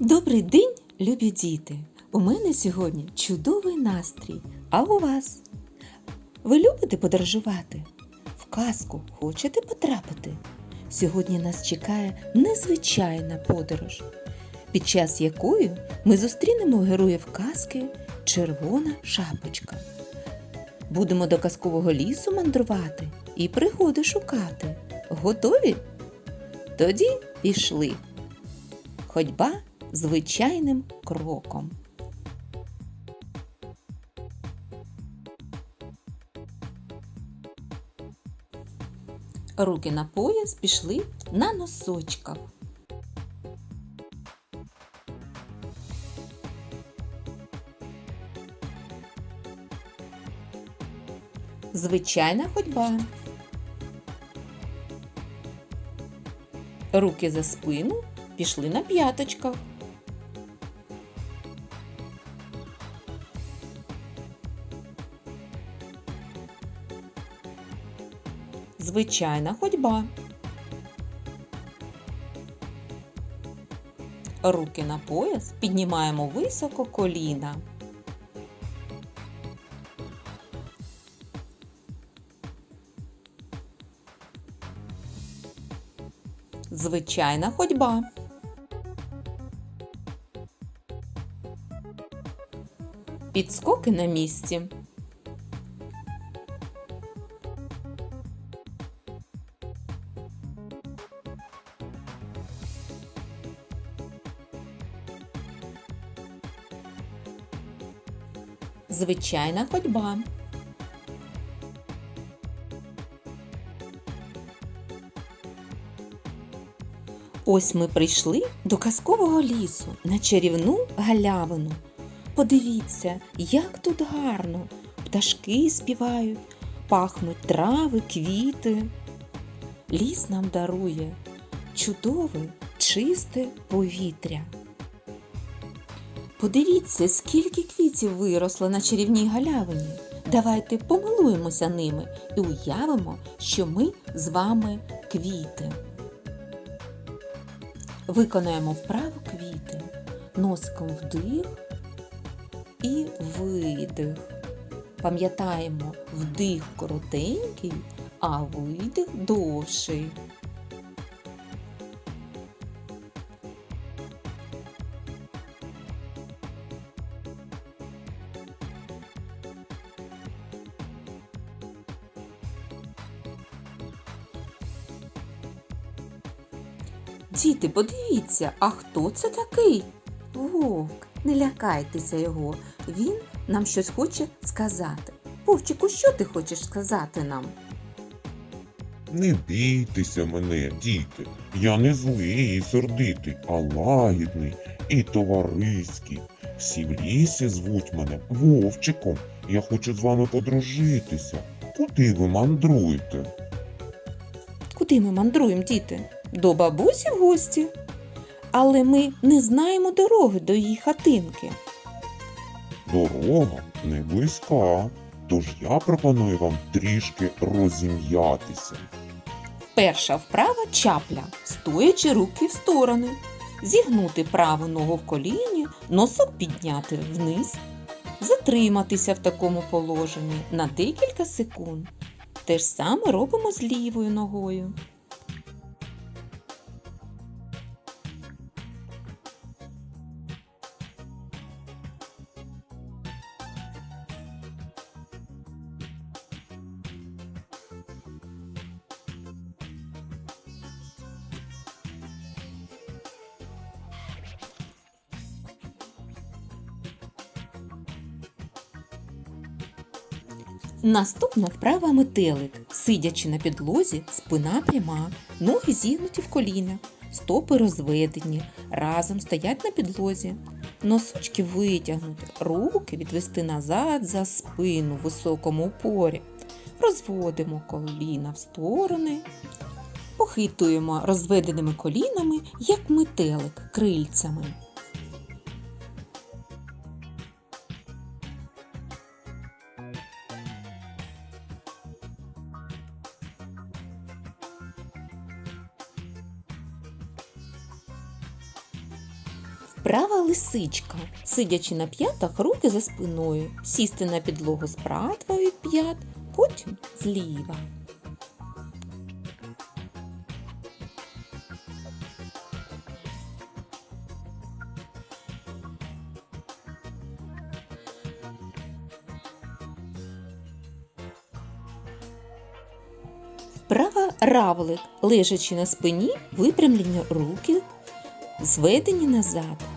Добрий день, любі діти! У мене сьогодні чудовий настрій. А у вас? Ви любите подорожувати? В казку хочете потрапити? Сьогодні нас чекає незвичайна подорож, під час якої ми зустрінемо героїв казки Червона шапочка. Будемо до казкового лісу мандрувати і пригоди шукати. Готові? Тоді пішли. Ходьба звичайним кроком. Руки на пояс пішли на носочках. Звичайна ходьба. Руки за спину пішли на п'яточках. Звичайна ходьба. Руки на пояс піднімаємо високо коліна. Звичайна ходьба. Підскоки на місці. Звичайна ходьба. Ось ми прийшли до казкового лісу на чарівну галявину. Подивіться, як тут гарно. Пташки співають, пахнуть трави, квіти. Ліс нам дарує чудове, чисте повітря. Подивіться, скільки квітів виросло на чарівній галявині. Давайте помилуємося ними і уявимо, що ми з вами квіти. Виконаємо вправо квіти. Носиком вдих і видих. Пам'ятаємо, вдих коротенький, а видих довший. Діти, подивіться, а хто це такий? Вовк, не лякайтеся його. Він нам щось хоче сказати. Вовчику, що ти хочеш сказати нам? Не бійтеся мене, діти. Я не злий і сердитий, а лагідний і товариський. Всі в лісі звуть мене Вовчиком. Я хочу з вами подружитися. Куди ви мандруєте? Куди ми мандруємо, діти? До бабусі в гості. Але ми не знаємо дороги до її хатинки. Дорога не близька, тож я пропоную вам трішки розім'ятися. Перша вправа чапля, стоячи руки в сторони. Зігнути праву ногу в коліні, носок підняти вниз. Затриматися в такому положенні на декілька секунд. Те ж саме робимо з лівою ногою. Наступна вправа метелик. Сидячи на підлозі, спина пряма, ноги зігнуті в коліна, стопи розведені, разом стоять на підлозі. Носочки витягнути, руки відвести назад за спину в високому упорі. Розводимо коліна в сторони, похитуємо розведеними колінами, як метелик крильцями. Вправа лисичка. Сидячи на п'ятах, руки за спиною. Сісти на підлогу справа від п'ят, потім зліва. Вправа равлик, лежачи на спині, випрямлені руки, зведені назад.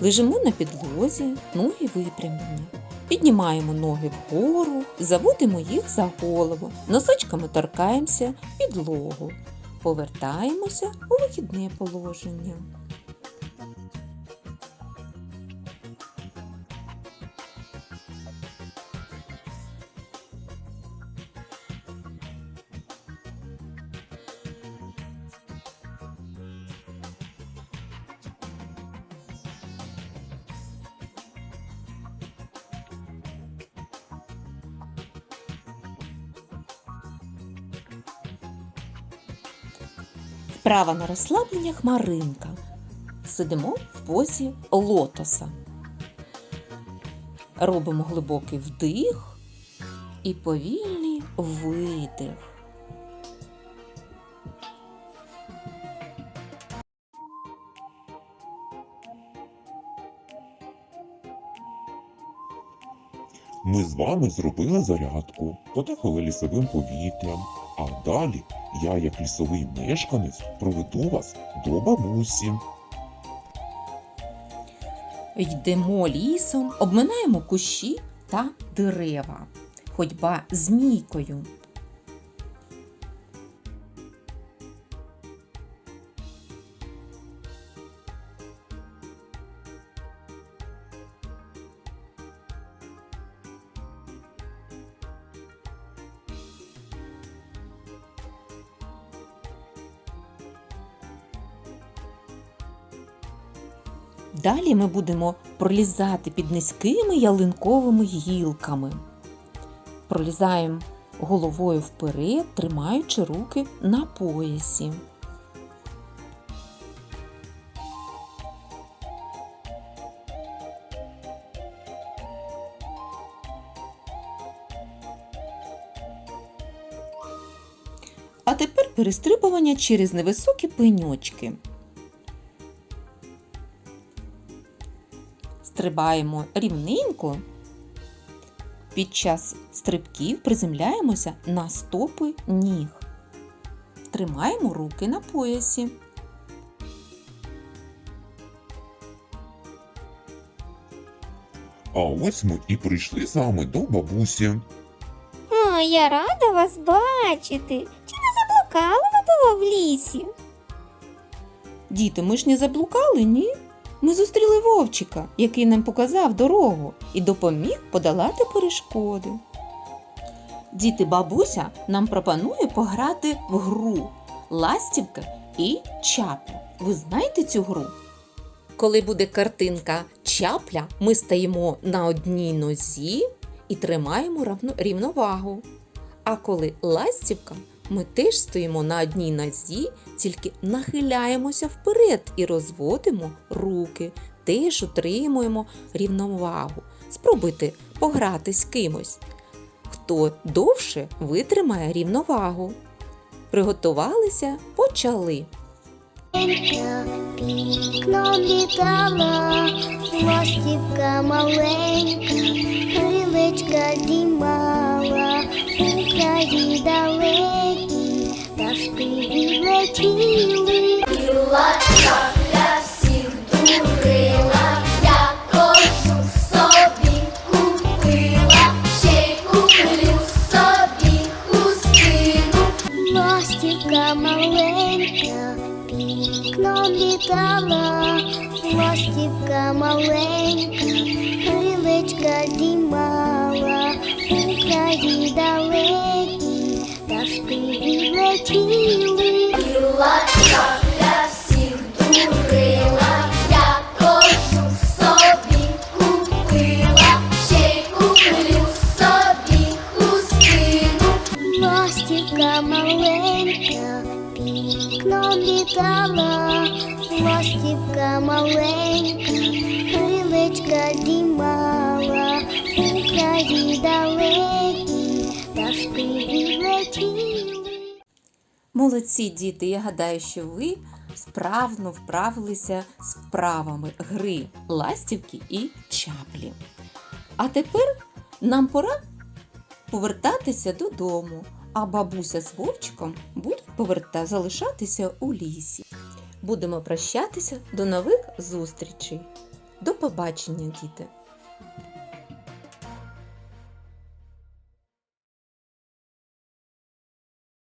Лежимо на підлозі, ноги випрямлені. Піднімаємо ноги вгору, заводимо їх за голову, носочками торкаємося підлогу, повертаємося у вихідне положення. Вправа на розслаблення хмаринка. Сидимо в позі лотоса. Робимо глибокий вдих і повільний видих. Ми з вами зробили зарядку, подихали лісовим повітрям, а далі я, як лісовий мешканець, проведу вас до бабусі. Йдемо лісом, обминаємо кущі та дерева. Ходьба змійкою. Далі ми будемо пролізати під низькими ялинковими гілками. Пролізаємо головою вперед, тримаючи руки на поясі. А тепер перестрибування через невисокі пеньочки. Стрибаємо рівненько. Під час стрибків приземляємося на стопи ніг. Тримаємо руки на поясі. А ось ми і прийшли з вами до бабусі. О, я рада вас бачити. Чи не заблукали ви було в лісі? Діти, ми ж не заблукали, ні? Ми зустріли вовчика, який нам показав дорогу і допоміг подолати перешкоди. Діти бабуся нам пропонує пограти в гру Ластівка і чапля. Ви знаєте цю гру? Коли буде картинка чапля, ми стаємо на одній нозі і тримаємо рівновагу. А коли ластівка, ми теж стоїмо на одній нозі, тільки нахиляємося вперед і розводимо руки, теж утримуємо рівновагу. Спробуйте пограти з кимось. Хто довше витримає рівновагу. Приготувалися, почали. Вікном літала, ластівка маленька, крилечка здіймала, у краї далекі, пташки відлетіли. Біла чапля всіх дурила, я кожу собі купила, ще й куплю собі хустину. Ластівка маленька, вікном літала, ластівка маленька, крилечка здіймала, у краї далекі, пташки відлетіли. Біла чапля всіх дурила, я кожу собі купила, ще й куплю собі хустину. Ластівка маленька, Вікном літала ластівка маленька, крилечка здіймала у краї далекі, пташки відлетіли. Молодці діти, я гадаю, що ви справно вправилися з вправами гри ластівки і чаплі. А тепер нам пора повертатися додому, а бабуся з вовчиком будуть поверта залишатися у лісі. Будемо прощатися до нових зустрічей. До побачення, діти!